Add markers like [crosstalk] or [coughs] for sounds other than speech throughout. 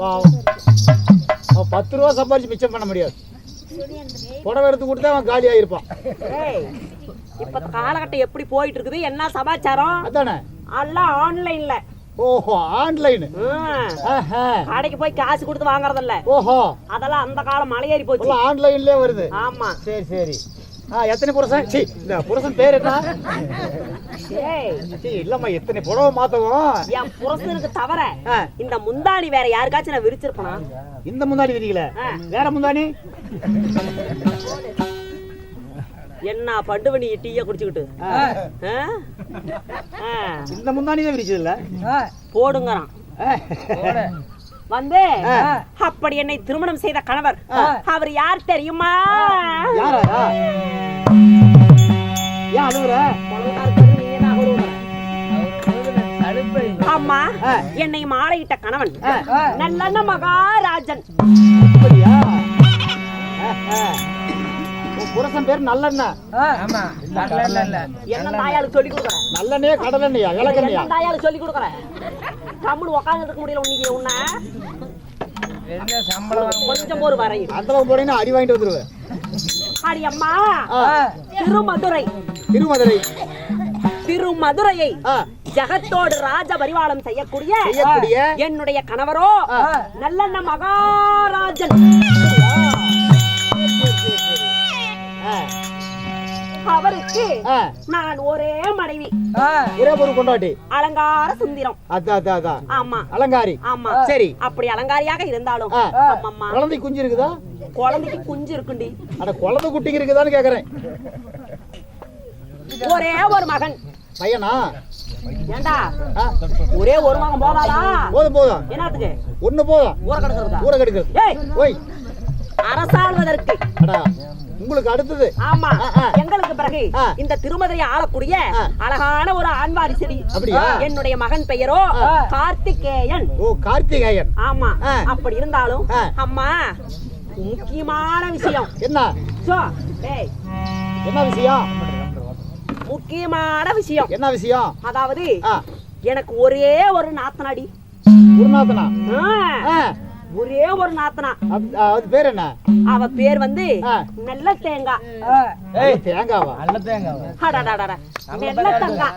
பாவம். அவன் பத்து ரூபா சம்பாரிச்சு மிச்சம் பண்ண முடியாது. புடவை எடுத்து கொடுத்தா அவன் காலி ஆயிருப்பான். இப்ப காலகட்டம் எப்படி போயிட்டு இருக்குது என்ன சமாச்சாரம்? அதானே? எல்லாம் ஆன்லைன்ல. ஓஹோ ஆன்லைனு. கடைக்கு போய் காசு கொடுத்து வாங்குறதில்ல. ஓஹோ. அதெல்லாம் அந்த காலம் மலையேறி போச்சு. ஆன்லைன்லயே வருது. ஆமா. சரி சரி. எத்தனை புருஷன்? சி இந்த புருஷன் பேர் என்ன? இல்லம்மா எத்தனை புடவை மாத்தவும்? என் புருஷனுக்கு தவிர இந்த முந்தாணி வேற யாருக்காச்சும் நான் விரிச்சிருப்பனா? இந்த முந்தாணி விரிக்கல. வேற முந்தாணி? என்ன பண்டு நீ டீய குடிச்சுக்கிட்டு? இந்த முந்தாணி தான் விரிச்சது இல்ல போடுங்கறான் வந்து. அப்படி என்னை திருமணம் செய்த கணவர். அவர் யார் தெரியுமா. அம்மா. என்னை மாலையிட்ட கணவன். ஆ. நல்லண்ண மகாராஜன். அப்படியா? ஆஹா. உன் புருஷன் பேர் நல்லெண்ணா. என்ன தாயாளுக்கு சொல்லி கொடுக்குறேன் நல்லெண்ணே கடலெண்ணையா? விளக்கண்ணையா என்ன தாயாளுக்கு சொல்லி கொடுக்குறேன் கம்முனு உட்கார்ந்து இருக்க முடியல உன்னைக்கு உன்ன. கொஞ்சம் வரையும் அடி வாங்கிட்டு வந்துருவேன் அடி அம்மா. திருமதுரை. திருமதுரை. திருமதுரையை ஜகத்தோடு ராஜ பரிவாளம் செய்யக்கூடிய என்னுடைய கணவரோ. நல்லண்ண மகாராஜன். அவருக்கு. நான் ஒரே மனைவி. ஒரே ஒரு கொண்டாட்டி அலங்கார சுந்திரம். அதான் அதான் அதான் ஆமா. அலங்காரி. ஆமா. சரி. அப்படி அலங்காரியாக இருந்தாலும். ஆமாம்மா குழந்தை குஞ்சு இருக்குதா? குழந்தைக்கு குஞ்சு இருக்குண்டி. அட குழந்தை குட்டிங்க இருக்குதான்னு கேக்குறேன். ஒரே ஒரு மகன். பையனா? ஏண்டா? ஒரே ஒரு மகன் போதாதா போதும் போதும். என்னத்துக்கு? ஒண்ணு போதும். ஊற கிடக்குறதா? ஊற கெடுக்கிறது. ஏய். ஓய். அரசாள்வதற்கு. உங்களுக்கு அடுத்தது. ஆமா. எங்களுக்கு பிறகு. இந்த திருமதுரை ஆளக்கூடிய. அழகான ஒரு ஆண்வாரி செடி? என்னுடைய மகன் பெயரோ. கார்த்திகேயன். ஓ கார்த்திகேயன். ஆமா. அப்படி இருந்தாலும். அம்மா முக்கியமான விஷயம். என்ன? என்ன விஷயம்? முக்கியமான விஷயம். என்ன விஷயம்? அதாவது எனக்கு ஒரே ஒரு நாத்தனாடி. ஆ, ஆ, ஒரே ஒரு நாத்தனா. அது பேர் என்ன? அவ பேர் வந்து. நல்ல தேங்காய் ஏய் தேங்காவா? அடடடட, நல்ல தேங்காய்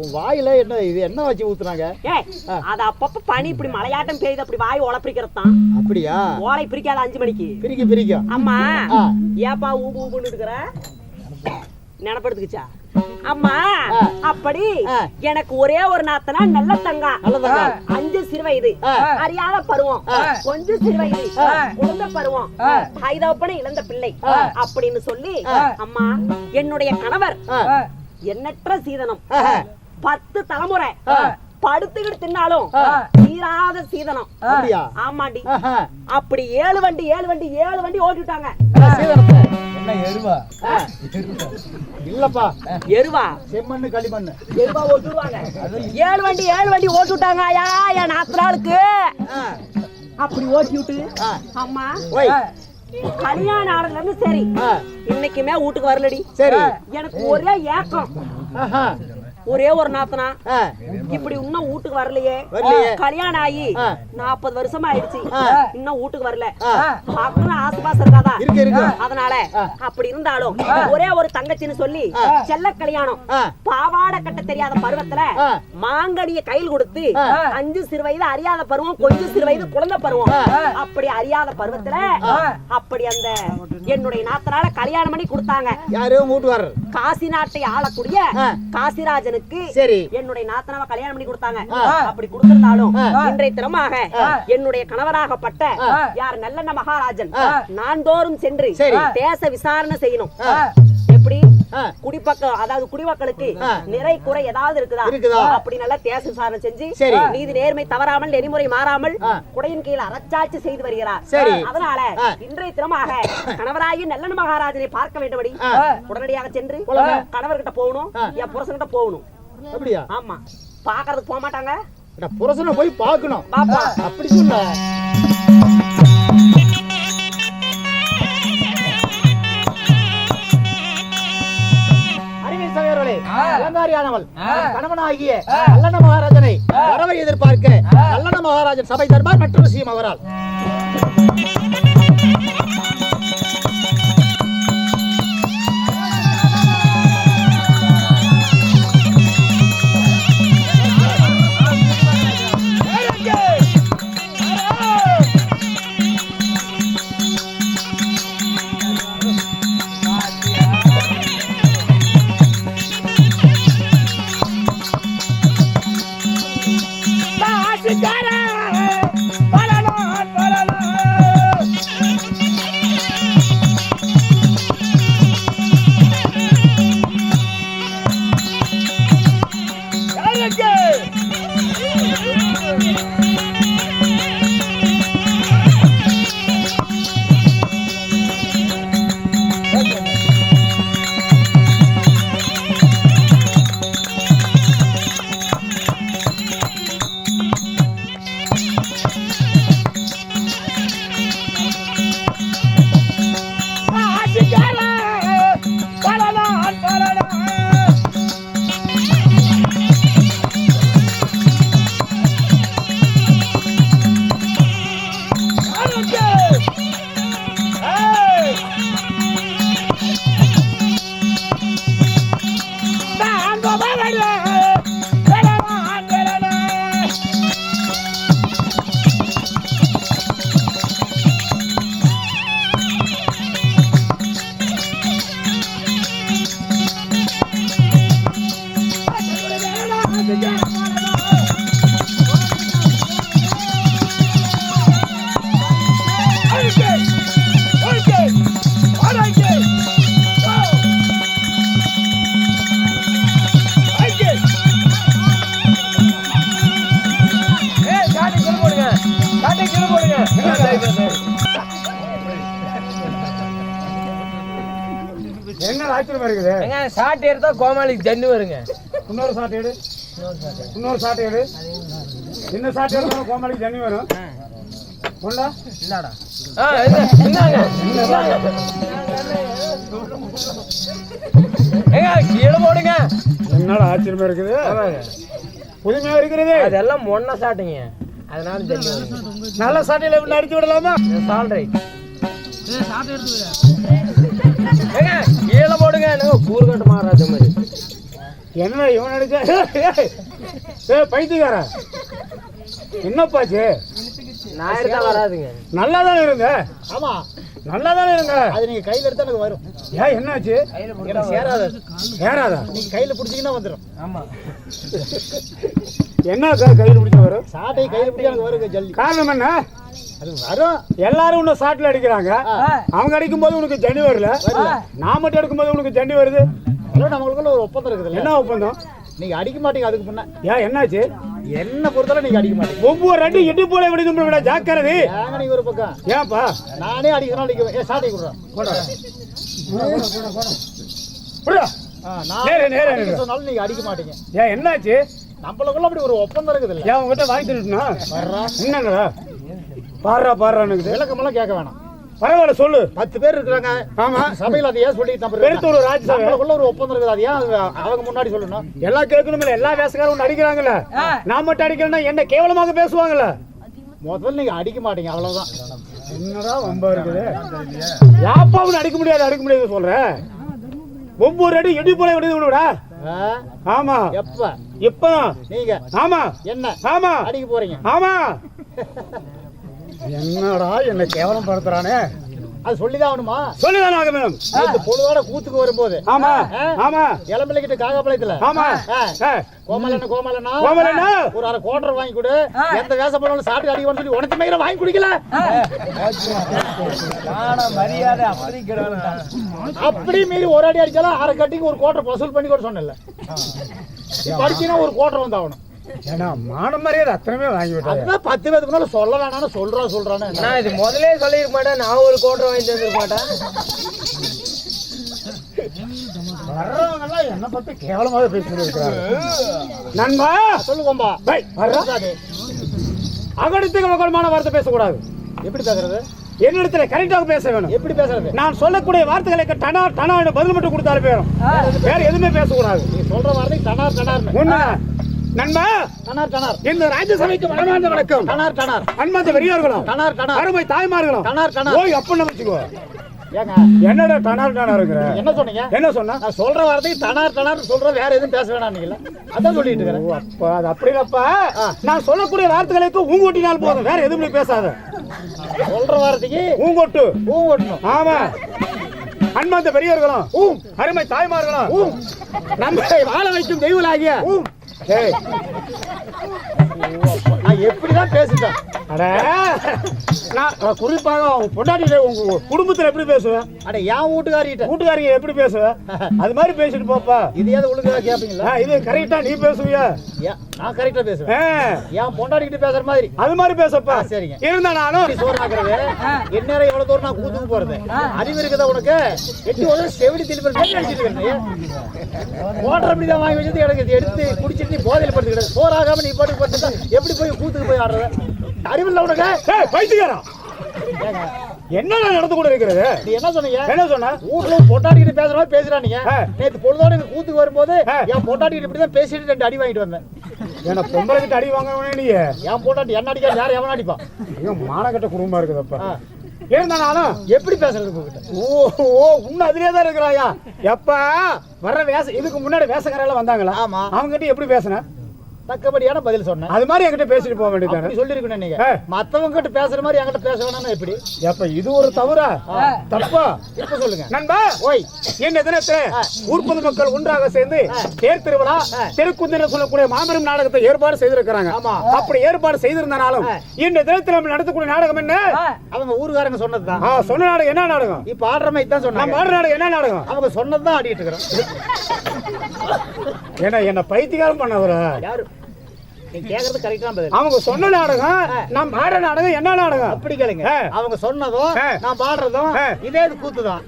உன் வாயில என்ன இது என்ன வச்சு ஊத்துறாங்க. அது அப்பப்ப பனி இப்படி மலையாட்டம் பெய்யுது அப்படி வாய் ஒளப்பிரிக்கிறது தான். அப்படியா? ஓலை பிரிக்காத அஞ்சு மணிக்கு. பிரிக்கும் பிரிக்கும். அம்மா ஆ. ஏப்பா ஊபு ஊபுன்னு இருக்கிற நினப்படுத்துக்குச்சா? அம்மா. அப்படி. எனக்கு ஒரே ஒரு நாத்தனா நல்ல தங்கா. அஞ்சு சிறு வயது ஆ. அறியாத பருவம். கொஞ்சம் சிறு வயது ஆ. குழந்தை பருவம் ஐதப்பன இழந்த பிள்ளை. அப்படின்னு சொல்லி. அம்மா என்னுடைய கணவர் எண்ணற்ற சீதனம். பத்து தலைமுறை. படுத்துக்கிட்டு தின்னாலும். தீராத சீதனம் ஆமாண்டி. அப்படி ஏழு வண்டி ஏழு வண்டி ஏழு வண்டி ஓட்டிட்டாங்க என்ன சீதனத்தை? ஆ. இல்லப்பா. எருவா? செம்மண்ணு களிமண்ணு. எருவா ஓட்டுவாங்க ஏழு வண்டி ஏழு வண்டி ஓட்டுட்டாங்க ஐயா என் நாத்தனாளுக்கு அப்படி ஓட்டி விட்டு. அம்மா ஓய். கல்யாணம் ஆனதுல இருந்து சரி. இன்னைக்குமே வீட்டுக்கு வரலடி. சரி. எனக்கு ஒரே ஏக்கம். ஒரே ஒரு நாத்தனா இப்படி இன்னும் வீட்டுக்கு வரலையே. கல்யாணம் ஆகி. நாற்பது வருஷமா ஆயிடுச்சு. இன்னும் வீட்டுக்கு வரல ஆ. பார்க்கணும் ஆசுபாசம் இருக்காதா இருக்கு இருக்கு அதனால. அப்படி இருந்தாலும் ஒரே ஒரு தங்கச்சின்னு சொல்லி. செல்ல கல்யாணம் பாவாடை கட்ட தெரியாத பருவத்துல ஆ. மாங்கனிய கையில் கொடுத்து. அஞ்சு சிறு வயது அறியாத பருவம் கொஞ்சம் சிறு வயது குழந்தை பருவம். அப்படி அறியாத பருவத்துல அப்படி அந்த என்னுடைய நாத்தனால கல்யாணம் பண்ணி கொடுத்தாங்க காசி நாட்டை ஆளக்கூடிய ஆ. காசிராஜனுக்கு சரி என்னுடைய நாத்தனாவை கல்யாணம் பண்ணி கொடுத்தாங்க. அப்படி கொடுத்திருந்தாலும். இன்றைய தினமாக. என்னுடைய கணவராகப்பட்ட. யார் நல்லெண்ண மகாராஜன். நான் தோறும் சென்று. தேச விசாரணை செய்யணும். எப்படி குடிப்பக்கம் அதாவது குடிமக்களுக்கு. நிறை குறை ஏதாவது இருக்குதா இருக்குதா? அப்படி நல்லா தேச விசாரணை செஞ்சு சரி. நீதி நேர்மை தவறாமல் நெறிமுறை மாறாமல். குடையின் கீழ் அரச்சாட்சி செய்து வருகிறார் சரி. அதனால. இன்றைய தினமாக [coughs] கணவராகி நல்லெண்ண மகாராஜனை பார்க்க வேண்டும்படி. உடனடியாக சென்று. கணவர்கிட்ட போகணும். என் புருஷன்கிட்ட போகணும் அப்படியா ஆமா பாக்குறதுக்கு போக மாட்டாங்க புருஷனை போய் பார்க்கணும் அப்படி சொல்ல அலங்காரியானவள் கணவனாகிய அல்லன மகாராஜனை வரவை எதிர்பார்க்க கல்லண மகாராஜன் சபை தர்பார் மற்றொரு விஷயம் அவரால். என்ன ஆச்சரியமா இருக்குது? ஏங்க எடுத்தா கோமாளிக்கு ஜன்னு வருங்க. இன்னொரு சாட்டை எடு. இன்னொரு சாட்டை எடு. என்ன சாட்டை கோமாளிக்கு தண்ணி வரும். கொண்டா. ஆ இது, இந்தாங்க. ஏங்க கீழே போடுங்க. என்னடா ஆச்சரியமா இருக்குது? ஆமாங்க. புதுமையா இருக்கிறது. அதெல்லாம் மொன்ன சாட்டுங்க. அதனால ஜன்னு நல்ல சாட்டையில இப்படி அடிச்சு விடலாமா? சால் ரைட் ஏங்க கீழே போடுங்க என்னங்க கூறுகட்டு மாறாத மாதிரி. என்ன இவன் ஏ பைத்தியக்கார. என்னப்பாச்சு நான் வராதுங்க. நல்லா தானே இருங்க ஆமா. நல்லா தானே இருங்க அது நீங்க கையில எடுத்தா எனக்கு வரும். ஏன் என்னாச்சு? சேராது. ஏறாதா நீங்க கையில பிடிச்சீங்கன்னா வந்துடும் ஆமா. என்ன கையில் பிடிச்ச வரும்? சாட்டை கையில பிடிச்சா எனக்கு வருங்க ஜல்லி. காரணம் என்ன? அது வரும். எல்லாரும் உன்னை சாட்டில் அடிக்கிறாங்க. அவங்க அடிக்கும் போது உனக்கு ஜன்னி வரல. நான் மட்டும் அடிக்கும் போது உனக்கு ஜன்னி வருது. நம்மளுக்குள்ள ஒரு ஒப்பந்தம் இருக்குதுல்ல என்ன ஒப்பந்தம்? நீங்க அடிக்க மாட்டீங்க அதுக்கு முன்ன. ஏன் என்னாச்சு? என்ன பொறுத்தவரை நீங்க அடிக்க மாட்டீங்க. ஒவ்வொரு ரெண்டு எட்டு போல விடுது விட? ஜாக்கிரதை. ஏங்க நீங்க ஒரு பக்கம். ஏன்பா? நானே அடிக்கணும் அடிக்குவேன் ஏ சாட்டை கொடுறேன். சொன்னாலும் நீங்க அடிக்க மாட்டீங்க. ஏன் என்னாச்சு? நம்மளுக்குள்ள அப்படி ஒரு ஒப்பந்தம் இருக்குதுல்ல ஏன் உங்ககிட்ட வாங்கி தரட்டுனா? என்னங்கடா? பாடுறா பாடுறான்னு விளக்கமெல்லாம் கேட்க வேணாம். பரவாயில்ல சொல்லு. பத்து பேர் இருக்கிறாங்க. ஆமா. சபையில அதை ஏன் சொல்லி நம்ம பெருத்தூர் ராஜ்யசபை நம்மளுக்குள்ள ஒரு ஒப்பந்தம் இருக்குது. அது ஏன் அவங்க- முன்னாடி சொல்லணும்? எல்லாம் கேட்கணுமில்ல எல்லா வேசக்காரும் ஒன்று அடிக்கிறாங்கல்ல. நான் மட்டும் அடிக்கலன்னா என்ன கேவலமாக பேசுவாங்கல்ல. முதல்ல நீங்க அடிக்க மாட்டீங்க அவ்வளவுதான். என்னடா வம்பா இருக்குது. யாப்பாவும் அடிக்க முடியாது அடிக்க முடியாது சொல்றேன் ஒவ்வொரு அடி எடி போல விடுது விடுடா? ஆமா. எப்ப? இப்ப நீங்க? ஆமா. என்ன? ஆமா. அடிக்க போறீங்க. ஆமா. என்னடா என்ன கேவலம் படுத்துறானே அது சொல்லிதான் ஆகணுமா? சொல்லிதான் ஆக வேணும் நேத்து பொழுதோட கூத்துக்கு வரும்போது. ஆமா? ஆமா. இளம்பிள்ளை கிட்ட காகாப்பாளையத்துல ஆமா. கோமலண்ணா கோமலண்ணா. கோமலண்ணா. ஒரு அரை கோட்டர் வாங்கி கொடு. எந்த வேஷம் பண்ணாலும் சாப்பிட்டு அடிக்கணும்னு சொல்லி உனக்கு மேல வாங்கி குடிக்கல. மரியாதை அப்படி அப்படி மீறி ஒரு அடி அடிச்சாலும் அரை கட்டிக்கு ஒரு கோட்டர் வசூல் பண்ணி கூட சொன்னல படிச்சுனா ஒரு கோட்டர் வந்து ஆகணும் ஏன்னா மான மரியாதை அத்தனைமே வாங்கி விட்டாங்க அதான் பத்து பேருக்கு முன்னால சொல்ல வேணாம்னு சொல்றா சொல்றானே. நான் இது முதல்ல சொல்லிருக்க மாட்டேன். நான் ஒரு கோட்டை வாங்கி தந்துருக்க மாட்டேன். வர்றவங்க எல்லாம் என்ன பத்தி கேவலமாக பேசிட்டு இருக்கிறாங்க நண்பா! சொல்லு கோம்பா. பை, வர்றா. அது அகடத்துக்கு மகளமான வார்த்தை பேசக்கூடாது. எப்படி பேசுறது? என்னிடத்துல கரெக்டாக பேச வேணும். எப்படி பேசுறது? நான் சொல்லக்கூடிய வார்த்தைகளுக்கு டனா டனா பதில் மட்டும் கொடுத்தாலும் போயிடும். வேற எதுவுமே பேசக்கூடாது. நீ சொல்ற வார்த்தை தனார் தனார்னு ஒண்ணு நண்பா. டனார் டனார் இந்த ராஜ்யசபைக்கு மனமார்ந்த வணக்கம். டனார் டனார் அன்பார்ந்த பெரியவர்களும் டனார் டனார் அருமை தாய்மார்களும். டனார் டனார் ஓய் அப்பன்னு வச்சுக்கோ. ஏங்க. என்னடா டனார் டனார் என்ன சொன்னீங்க? என்ன சொன்னா? நான் சொல்ற வார்த்தைக்கு டனார் டனார் சொல்ற வேற எதுவும் பேச வேணாம் நீங்கள அதான் சொல்லிட்டு இருக்கிறேன். அப்பா அது அப்படி இல்லப்பா. நான் சொல்லக்கூடிய வார்த்தைகளுக்கு ஊங்கொட்டினால் போதும். வேற எதுவுமே பேசாத. சொல்ற வார்த்தைக்கு ஊங்கொட்டு. பூ ஓட்டணும் ஆமா. அன்பார்ந்த பெரியவர்களும் அருமை தாய்மார்களும். நம்மை வாழ வைக்கும் தெய்வலாகிய ஊம் ஏய் நான் எப்படிதான் பேசிட்டேன் அட. நான் குறிப்பாக உங்க பொண்டாட்டியில உங்க குடும்பத்துல எப்படி பேசுவேன்? அட என் வீட்டுக்காரிட்ட வீட்டுக்காரங்க எப்படி பேசுவேன்? அது மாதிரி பேசிட்டு போப்பா. இது ஏதோ ஒழுங்கா கேப்பீங்களா? இது கரெக்டா நீ பேசுவியா? ஏன், நான் கரெக்டா பேசுவேன். ஆ, என் பொண்டாடிக்கிட்டு பேசுற மாதிரி. அது மாதிரி பேசப்பா. சரிங்க. இருந்தா நானும் இப்படி சோறு ஆக்குறது எந்நேரம் எவ்வளவு தூரம் நான் கூத்துக்கு போறது? அறிவு இருக்குதா உனக்கு? எட்டி உடனே செவிடி திருப்பி நினைச்சிட்டு இருக்கேன் ஓட்டர் அப்படி தான் வாங்கி வச்சது எனக்கு இது எடுத்து குடிச்சிட்டு நீ போதையில் படுத்துக்கிட்டு சோறு ஆகாம நீ பாட்டுக்கு படுத்துட்டா எப்படி போய் கூத்துக்கு போய் ஆடுறது? அறிவில்ல உனக்கு? ஏய், பைத்தியக்காரன் ஏங்க, என்னடா நடந்து கூட இருக்கிறது? நீ என்ன சொன்னீங்க? என்ன சொன்ன? வீட்டுல பொட்டாட்டிக்கிட்டு பேசுற மாதிரி பேசுறானீங்க. நேத்து பொழுதோட எனக்கு கூத்துக்கு வரும்போது. என் பொட்டாட்டிக்கிட்டு இப்படி தான் பேசிட்டு ரெண்டு அடி வாங்கிட்டு வந்தேன். என்ன பொம்பளை கிட்ட அடி வாங்கணும் நீ. என் பொட்டாட்டி என்ன அடிக்காது யார் எவன் அடிப்பான் ஐயோ மானக்கட்ட குடும்பமா இருக்குதப்பா ஆ. இருந்தா நானும் எப்படி பேசுறது உங்ககிட்ட? ஓ ஓ உன்ன அதிலே தான் இருக்கிறாயா? எப்பா வர்ற வேச இதுக்கு முன்னாடி வேசக்காரெல்லாம் வந்தாங்களா? ஆமா. அவங்க கிட்ட எப்படி பேசுன? தக்கபடியான பதில் சொன்னேன். அது மாதிரி என்கிட்ட பேசிட்டு போக வேண்டியதானே அப்படி சொல்லிருக்கணும் நீங்க. மத்தவங்க கிட்ட பேசுற மாதிரி என்கிட்ட பேச வேணாம்னா எப்படி? எப்ப இது ஒரு தவறா? தப்பா? இப்ப சொல்லுங்க. நண்பா ஓய். இந்த தினத்துல ஊர் பொதுமக்கள் ஒன்றாக சேர்ந்து தேர் திருவிழா தெருக்குந்திர சொல்லக்கூடிய மாபெரும் நாடகத்தை ஏற்பாடு செய்திருக்கிறாங்க. அப்படி ஏற்பாடு செய்திருந்தனாலும் இந்த தினத்துல நம்ம நடத்தக்கூடிய நாடகம் என்ன? அவங்க ஊருக்காரங்க சொன்னதுதான். சொன்ன நாடகம் என்ன நாடகம்? இப்ப ஆடுற மாதிரி தான் சொன்னாங்க. ஆடுற நாடகம் என்ன நாடகம்? அவங்க சொன்னதுதான் ஆடிட்டு இருக்கிறோம். ஏன்னா என்ன பைத்தியகாரம் பண்ணவரா? யாரு? கேக்குறது கரெக்டா பதில். அவங்க சொன்ன நாடகம் நம்ம ஆடுற நாடகம் என்ன நாடகம்? அப்படி கேளுங்க. அவங்க சொன்னதும். நான் பாடுறதும். இதே இது கூத்துதான்.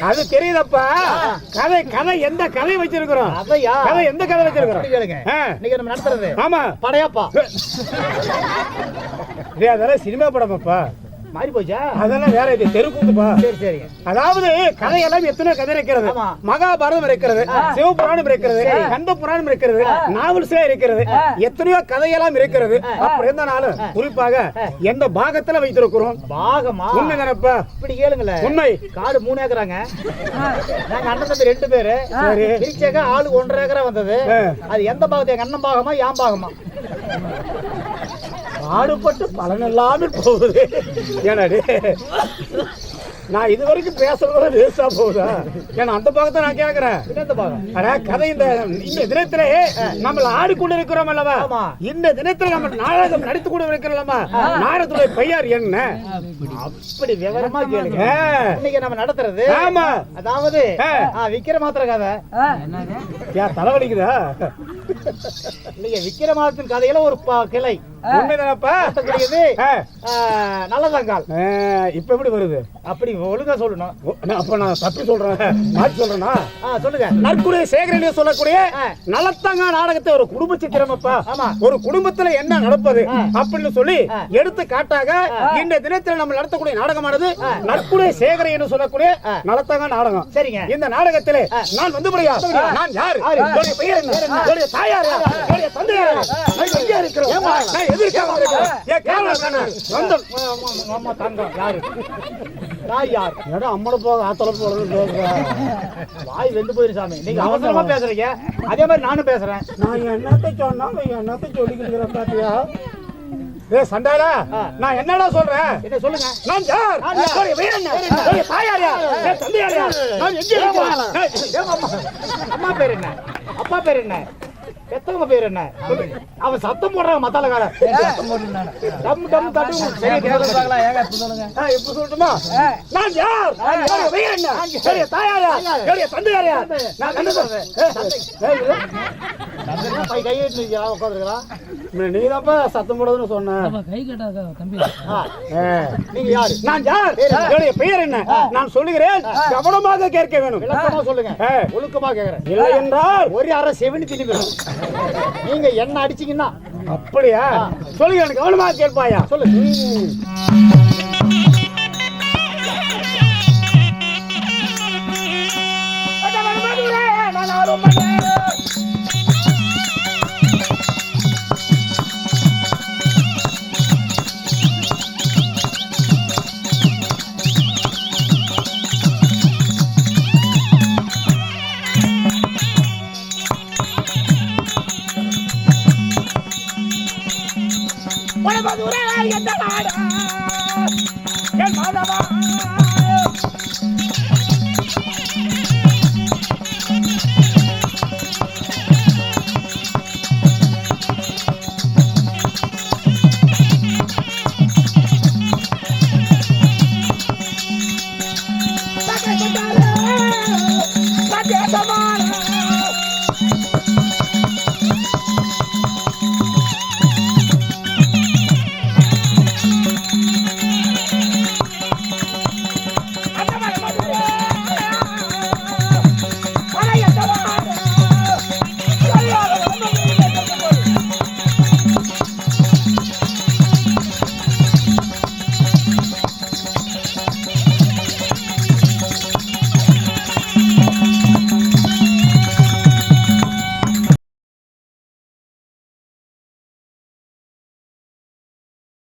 அது தெரியுதப்பா. கதை கதை எந்த கதை வச்சிருக்கிறோம்? அதையா கதை எந்த கதை வச்சிருக்கிறோம்? கேளுங்க. இன்னைக்கு நம்ம நடத்துறது ஆமா. படையாப்பா. டேய், அதெல்லாம் சினிமா படமாப்பா. மாறி போச்சா அதெல்லாம் வேற இது தெருக்கூத்துப்பா. சரி சரிங்க அதாவது கதையெல்லாம் எத்தனை கதை இருக்கிறது. மகாபாரதம் இருக்கிறது சிவபுராணம் இருக்கிறது கந்த புராணம் இருக்கிறது நாவல்ஸே இருக்கிறது எத்தனையோ கதையெல்லாம் இருக்கிறது. அப்படி இருந்தாலும் குறிப்பாக எந்த பாகத்துல வைத்திருக்கிறோம்? பாகமா? உண்மை நினைப்பா இப்படி கேளுங்களேன். உண்மை. காடு மூணு ஏக்கராங்க. நாங்க அண்ணன் தம்பி ரெண்டு பேரு. சரி. பிரிச்சாக்க ஆளு ஒன்றரை ஏக்கரா வந்தது. அது எந்த பாகத்தை? எங்க அண்ணன் பாகமா யான் பாகமா? பாடுபட்டு பலன் இல்லாமல் போகுது. ஏன்னாடி நான் இது வரைக்கும் பேசுறதோட வேஸ்டா போகுதா? ஏன்னா அந்த பாகத்தை நான் பாகம்? அட கதை இந்த இந்த தினத்திலே நம்ம ஆடிக்கொண்டு இருக்கிறோம் அல்லவா. இந்த தினத்துல நம்ம நாடகம் நடித்து கொண்டு இருக்கிறோமா நாடகத்துடைய பெயர் என்ன? அப்படி. விவரமா கேளுங்க. இன்னைக்கு நம்ம நடத்துறது ஆமா. அதாவது. ஆ, விக்கிரமாத்திர கதை. ஏன் தலைவலிக்குதா? இல்லைங்க விக்கிரமாத்தின் கதையில ஒரு ப- கிளை. உண்மைதானப்பா? நடத்தக்கூடியது ஆ, ஆ, நல்லதங்கால் ஆ, இப்ப எப்படி வருது? அப்படி ஒழுங்கா சொல்லணும். ஓ, நான் அப்ப நான் தப்பி சொல்றேன். மாற்றி சொல்றேனா? ஆ சொல்லுங்க. நற்குறை சேகரன் சொல்லக்கூடிய ஆ. நலத்தங்க நாடகத்தை ஒரு குடும்ப சித்திரமப்பா ஆமா. ஒரு குடும்பத்துல என்ன நடப்பது. அப்படின்னு சொல்லி. எடுத்து காட்டாக இந்த தினத்தில் நம்ம நடத்தக்கூடிய நாடகமானது நற்குறை சேகரை என்று சொல்லக்கூடிய. நலத்தங்க நாடகம். சரிங்க. இந்த நாடகத்திலே நான் வந்து நான் யார்? தாயார் தந்தையார் இருக்கிறோம் நான் எதிர்க்க வந்திருக்கிறேன் என் கேரளா தானே சொந்தம் ஆமா தங்கம் யாரு? நான் யார்? ஏடா அம்மனை போக ஆத்தல போறது வாய் வெந்து போயிரு சாமி. நீங்க அவசரமா பேசுறீங்க. அதே மாதிரி நானும் பேசுறேன். நான் என்னத்த சொன்னா என்னத்த சொல்லிக்கிட்டு பாத்தியா? ஏ சண்டாடா. நான் என்னடா சொல்றேன்? என்ன சொல்லுங்க? நான் யார்? வீரன் நான் எங்கே இருக்கிறேன் அம்மா அம்மா பேர் என்ன? அப்பா பேர் என்ன? பெத்தவங்க பேர் என்ன. அவன் சத்தம் போடுறான் மத்தாலக்கார டம் டம் தட்டு. இப்ப சொல்லட்டுமா? நான் யார்? என்ன? என்னுடைய தாயார் யார்? என்னுடைய தந்தையார் யார்? நான் என்ன சத்தம் போடுறதுன்னு சொன்ன. கை கட்டாத தம்பி. ஏய். நீங்க யாரு? நான் யார்? என்னுடைய பெயர் என்ன? நான் சொல்லுகிறேன். கவனமாக கேட்க வேணும். விளக்கமா சொல்லுங்க. ஒழுக்கமா கேக்குறேன். இல்லை என்றால் ஒரு அரை செவனி திரும்பி நீங்க என்ன அடிச்சீங்கன்னா. அப்படியா? சொல்லுங்க எனக்கு கவனமாக கேட்பாயா? சொல்லு Sake